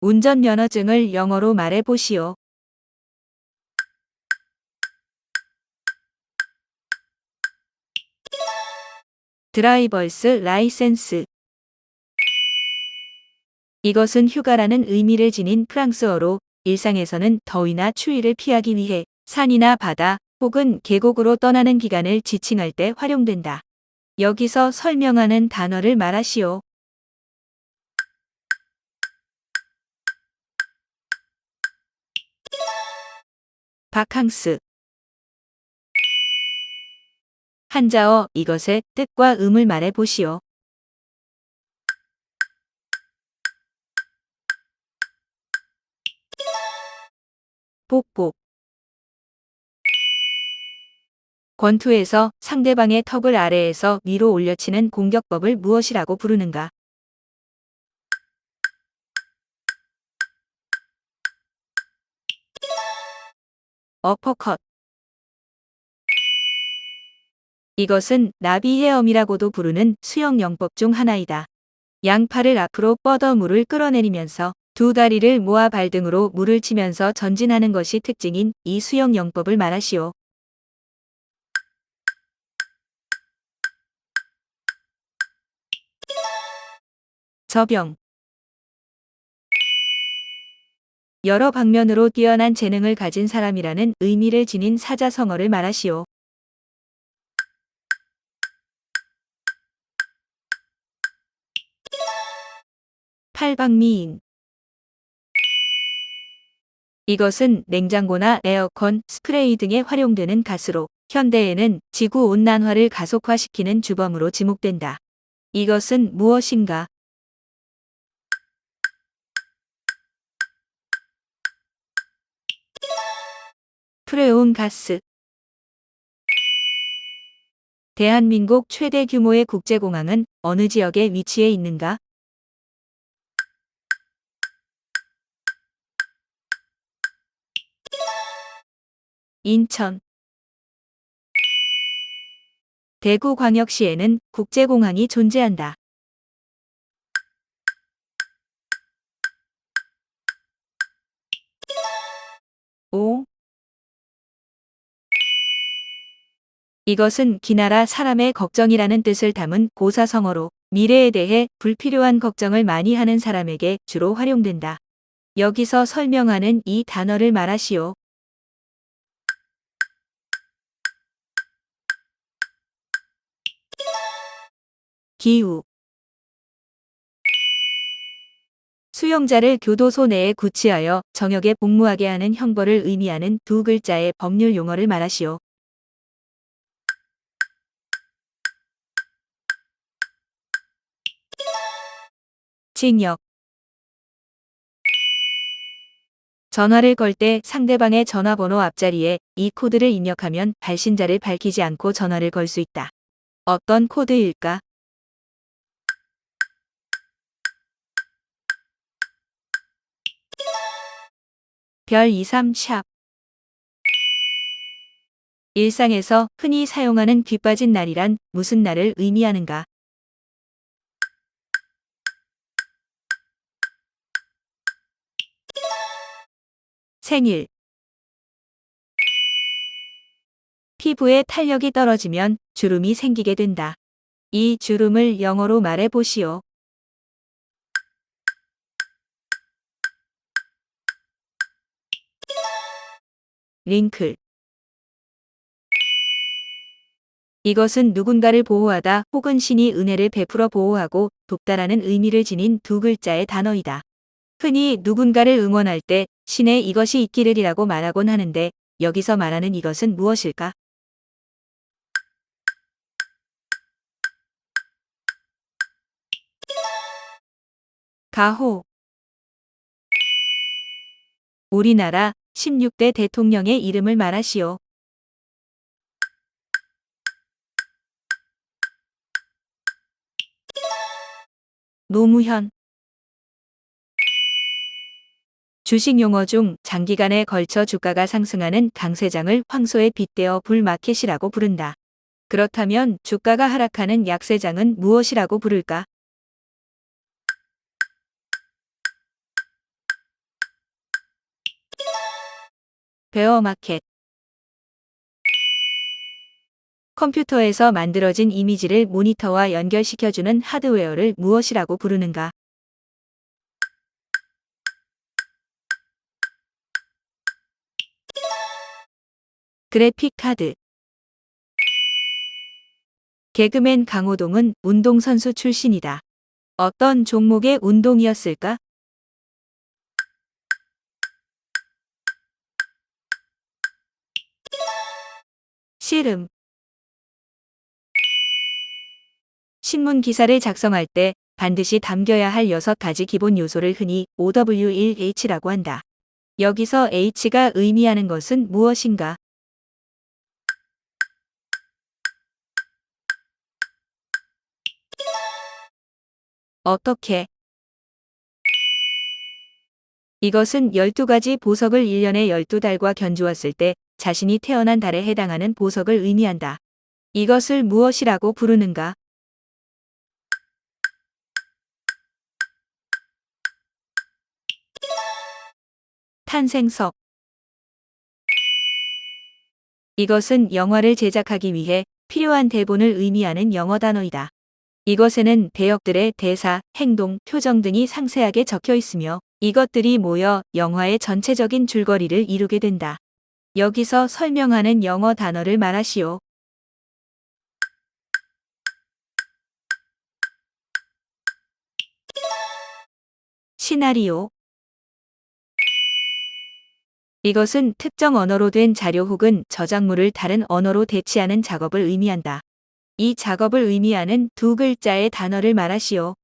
운전면허증을 영어로 말해 보시오. 드라이버스 라이센스 이것은 휴가라는 의미를 지닌 프랑스어로 일상에서는 더위나 추위를 피하기 위해 산이나 바다 혹은 계곡으로 떠나는 기간을 지칭할 때 활용된다. 여기서 설명하는 단어를 말하시오. 바캉스 한자어 이것의 뜻과 음을 말해 보시오. 복복 권투에서 상대방의 턱을 아래에서 위로 올려치는 공격법을 무엇이라고 부르는가? 어퍼컷 이것은 나비 헤엄이라고도 부르는 수영 영법 중 하나이다. 양팔을 앞으로 뻗어 물을 끌어내리면서 두 다리를 모아 발등으로 물을 치면서 전진하는 것이 특징인 이 수영 영법을 말하시오. 저병 여러 방면으로 뛰어난 재능을 가진 사람이라는 의미를 지닌 사자성어를 말하시오. 팔방미인 이것은 냉장고나 에어컨, 스프레이 등에 활용되는 가스로 현대에는 지구 온난화를 가속화시키는 주범으로 지목된다. 이것은 무엇인가? 프레온 가스 대한민국 최대 규모의 국제공항은 어느 지역에 위치해 있는가? 인천 대구광역시에는 국제공항이 존재한다. 이것은 기나라 사람의 걱정이라는 뜻을 담은 고사성어로 미래에 대해 불필요한 걱정을 많이 하는 사람에게 주로 활용된다. 여기서 설명하는 이 단어를 말하시오. 기후 수용자를 교도소 내에 구치하여 정역에 복무하게 하는 형벌을 의미하는 두 글자의 법률 용어를 말하시오. 징역 전화를 걸 때 상대방의 전화번호 앞자리에 이 코드를 입력하면 발신자를 밝히지 않고 전화를 걸 수 있다. 어떤 코드일까? 별 23, 샵. 일상에서 흔히 사용하는 귀 빠진 날이란 무슨 날을 의미하는가? 생일 피부에 탄력이 떨어지면 주름이 생기게 된다. 이 주름을 영어로 말해 보시오. 링클 이것은 누군가를 보호하다 혹은 신이 은혜를 베풀어 보호하고 돕다라는 의미를 지닌 두 글자의 단어이다. 흔히 누군가를 응원할 때 신의 이것이 있기를이라고 말하곤 하는데 여기서 말하는 이것은 무엇일까? 가호 우리나라 16대 대통령의 이름을 말하시오. 노무현 주식 용어 중 장기간에 걸쳐 주가가 상승하는 강세장을 황소에 빗대어 불마켓이라고 부른다. 그렇다면 주가가 하락하는 약세장은 무엇이라고 부를까? 베어마켓 컴퓨터에서 만들어진 이미지를 모니터와 연결시켜주는 하드웨어를 무엇이라고 부르는가? 그래픽 카드 개그맨 강호동은 운동선수 출신이다. 어떤 종목의 운동이었을까? 씨름 신문 기사를 작성할 때 반드시 담겨야 할 여섯 가지 기본 요소를 흔히 OW1H라고 한다. 여기서 H가 의미하는 것은 무엇인가? 어떻게? 이것은 12가지 보석을 1년에 12달과 견주었을 때 자신이 태어난 달에 해당하는 보석을 의미한다. 이것을 무엇이라고 부르는가? 탄생석 이것은 영화를 제작하기 위해 필요한 대본을 의미하는 영어 단어이다. 이것에는 배역들의 대사, 행동, 표정 등이 상세하게 적혀 있으며 이것들이 모여 영화의 전체적인 줄거리를 이루게 된다. 여기서 설명하는 영어 단어를 말하시오. 시나리오 이것은 특정 언어로 된 자료 혹은 저작물을 다른 언어로 대치하는 작업을 의미한다. 이 작업을 의미하는 두 글자의 단어를 말하시오.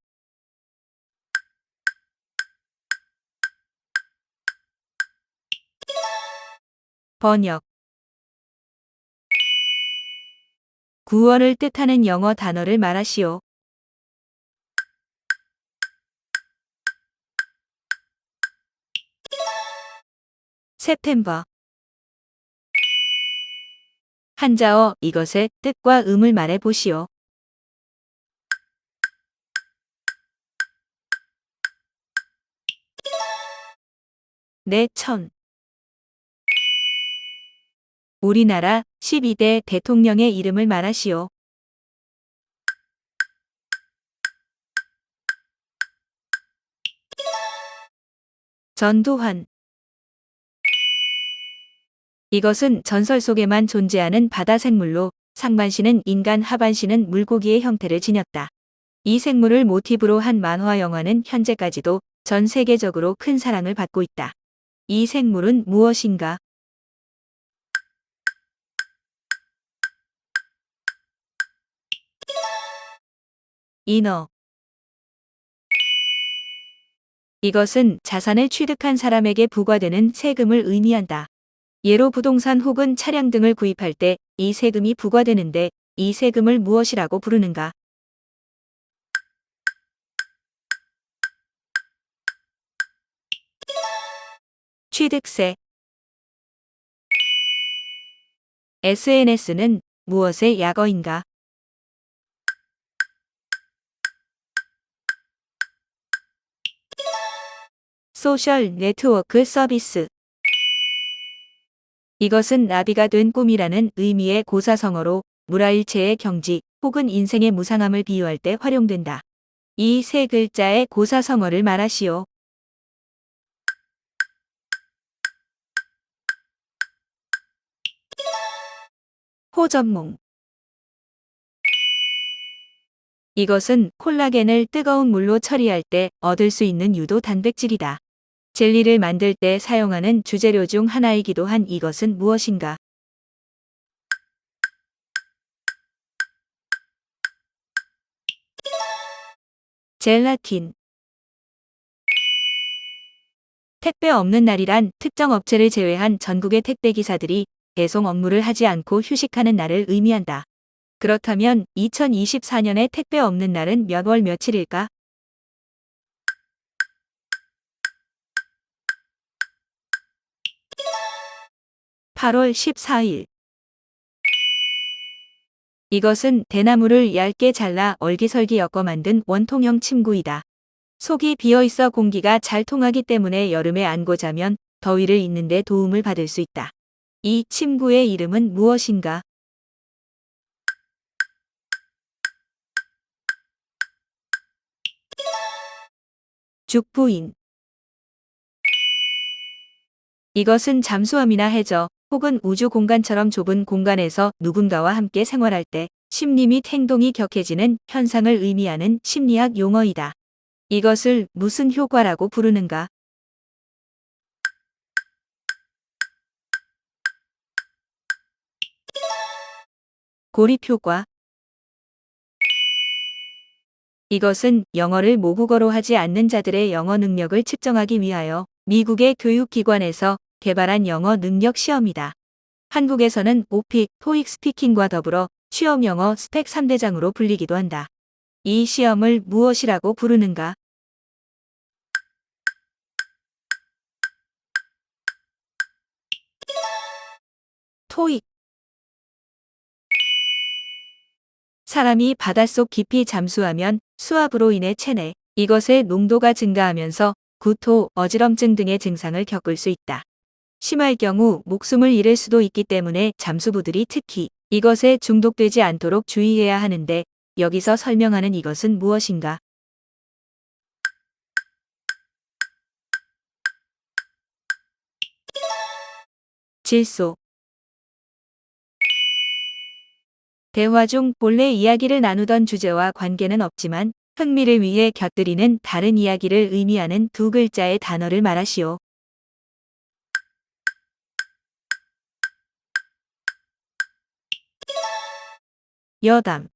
번역 구원을 뜻하는 영어 단어를 말하시오. 세템버 한자어 이것의 뜻과 음을 말해 보시오. 내천 우리나라 12대 대통령의 이름을 말하시오. 전두환 이것은 전설 속에만 존재하는 바다 생물로 상반신은 인간 하반신은 물고기의 형태를 지녔다. 이 생물을 모티브로 한 만화 영화는 현재까지도 전 세계적으로 큰 사랑을 받고 있다. 이 생물은 무엇인가? 인어 이것은 자산을 취득한 사람에게 부과되는 세금을 의미한다. 예로 부동산 혹은 차량 등을 구입할 때 이 세금이 부과되는데 이 세금을 무엇이라고 부르는가? 취득세 SNS는 무엇의 약어인가? 소셜 네트워크 서비스 이것은 나비가 된 꿈이라는 의미의 고사성어로 무라일체의 경지 혹은 인생의 무상함을 비유할 때 활용된다. 이 세 글자의 고사성어를 말하시오. 호전몽 이것은 콜라겐을 뜨거운 물로 처리할 때 얻을 수 있는 유도 단백질이다. 젤리를 만들 때 사용하는 주재료 중 하나이기도 한 이것은 무엇인가? 젤라틴 택배 없는 날이란 특정 업체를 제외한 전국의 택배 기사들이 배송 업무를 하지 않고 휴식하는 날을 의미한다. 그렇다면 2024년에 택배 없는 날은 몇 월 며칠일까? 8월 14일 이것은 대나무를 얇게 잘라 얼기설기 엮어 만든 원통형 침구이다. 속이 비어있어 공기가 잘 통하기 때문에 여름에 안고 자면 더위를 잊는 데 도움을 받을 수 있다. 이 침구의 이름은 무엇인가? 죽부인 이것은 잠수함이나 해저 혹은 우주 공간처럼 좁은 공간에서 누군가와 함께 생활할 때 심리 및 행동이 격해지는 현상을 의미하는 심리학 용어이다. 이것을 무슨 효과라고 부르는가? 고립 효과 이것은 영어를 모국어로 하지 않는 자들의 영어 능력을 측정하기 위하여 미국의 교육기관에서 개발한 영어 능력 시험이다. 한국에서는 오픽, 토익 스피킹과 더불어 취업 영어 스펙 3대장으로 불리기도 한다. 이 시험을 무엇이라고 부르는가? 토익 사람이 바닷속 깊이 잠수하면 수압으로 인해 체내 이것의 농도가 증가하면서 구토, 어지럼증 등의 증상을 겪을 수 있다. 심할 경우 목숨을 잃을 수도 있기 때문에 잠수부들이 특히 이것에 중독되지 않도록 주의해야 하는데 여기서 설명하는 이것은 무엇인가? 질소 대화 중 본래 이야기를 나누던 주제와 관계는 없지만 흥미를 위해 곁들이는 다른 이야기를 의미하는 두 글자의 단어를 말하시오. 여담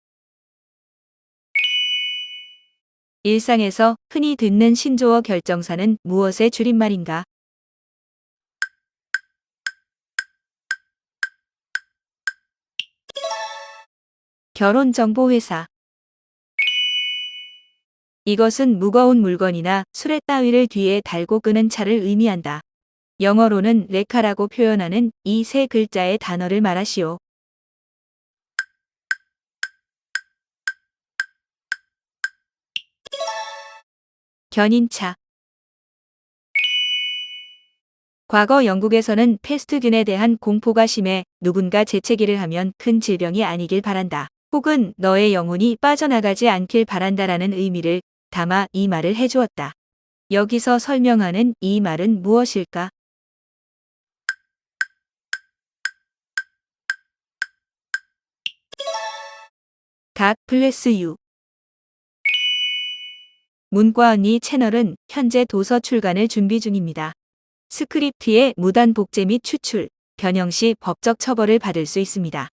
일상에서 흔히 듣는 신조어 결정사는 무엇의 줄임말인가? 결혼정보회사 이것은 무거운 물건이나 수레 따위를 뒤에 달고 끄는 차를 의미한다. 영어로는 레카라고 표현하는 이 세 글자의 단어를 말하시오. 견인차 과거 영국에서는 패스트균에 대한 공포가 심해 누군가 재채기를 하면 큰 질병이 아니길 바란다. 혹은 너의 영혼이 빠져나가지 않길 바란다라는 의미를 담아 이 말을 해주었다. 여기서 설명하는 이 말은 무엇일까? 각 플레스 유 문과 언니 채널은 현재 도서 출간을 준비 중입니다. 스크립트의 무단 복제 및 추출, 변형 시 법적 처벌을 받을 수 있습니다.